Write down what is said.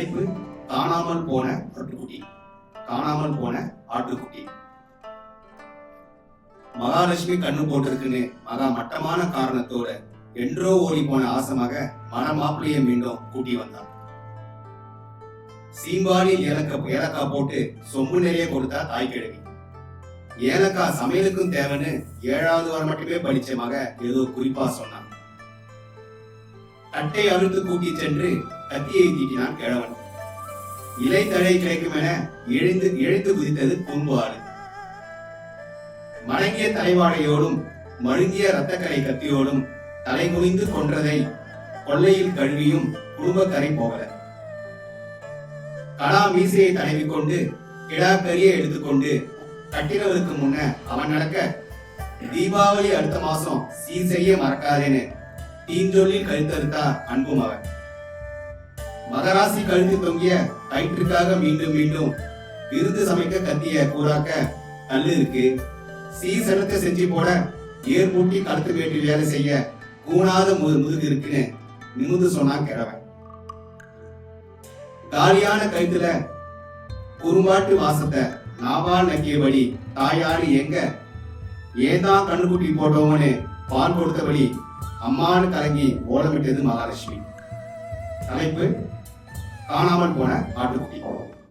தலைப்பு காணாமல் போன ஆட்டுக்குட்டி. காணாமல் போன ஆட்டுக்குட்டி. மகாலட்சுமி கண்ணு போட்டிருக்குன்னு மகா மட்டமான காரணத்தோட என்றோ ஓடி போன ஆசமாக மனமாப்பிளைய மீண்டும் கூட்டி வந்தான். சீம்பாலி ஏலக்காய் ஏலக்காய் போட்டு சொம்பு நிறைய கொடுத்தா தாய் கிழவி ஏலக்காய் சமையலுக்கும் தேவைன்னு ஏழாவது வாரம் மட்டுமே படிச்ச மக ஏதோ குறிப்பா சொன்னான். தட்டை அழுத்து கூட்டி சென்று கத்தியை தீட்டினான் கிழவன். இலை தழை கிடைக்கும் என எழுந்து இழைத்து குதித்தது பூம்பாறு. மணங்கிய தலைவாடையோடும் மழுங்கிய ரத்தக்கரை கத்தியோடும் தலை குனிந்து கொன்றதை கொள்ளையில் கழுவியும் குடும்பக்கரை போகல. கலா மீசையை தடவி கொண்டு கிடா கரியை எடுத்துக்கொண்டு கட்டினவருக்கு முன்ன அவன் நடக்க தீபாவளி அடுத்த மாசம் சீர் செய்ய மறக்காதேன்னு தீஞ்சொல்லில் கழுத்தறுத்தா அன்பும் அவன் மகராசி கழுத்து தொங்கிய கயிற்றுக்காக மீண்டும் மீண்டும் விருந்து சமைக்க கத்திய கூறாக்க கல்லு இருக்கு. சீசனத்தை செஞ்சு போட ஏர் பூட்டி கழுத்து வேட்டி வேலை செய்ய கூணாத முது முதுகு இருக்குன்னு நிமிந்து சொன்னா கிழவன். காலியான கழுத்துல குறும்பாட்டு வாசத்தை நாவால் நக்கியபடி தாயாடு எங்க ஏதான் கண்ணுக்குட்டி போட்டோம்னு பால் கொடுத்தபடி அம்மான்னு கலங்கி ஓலமிட்டது மகாலட்சுமி. தலைப்பு காணாமல் போன ஆட்டுக்குட்டி.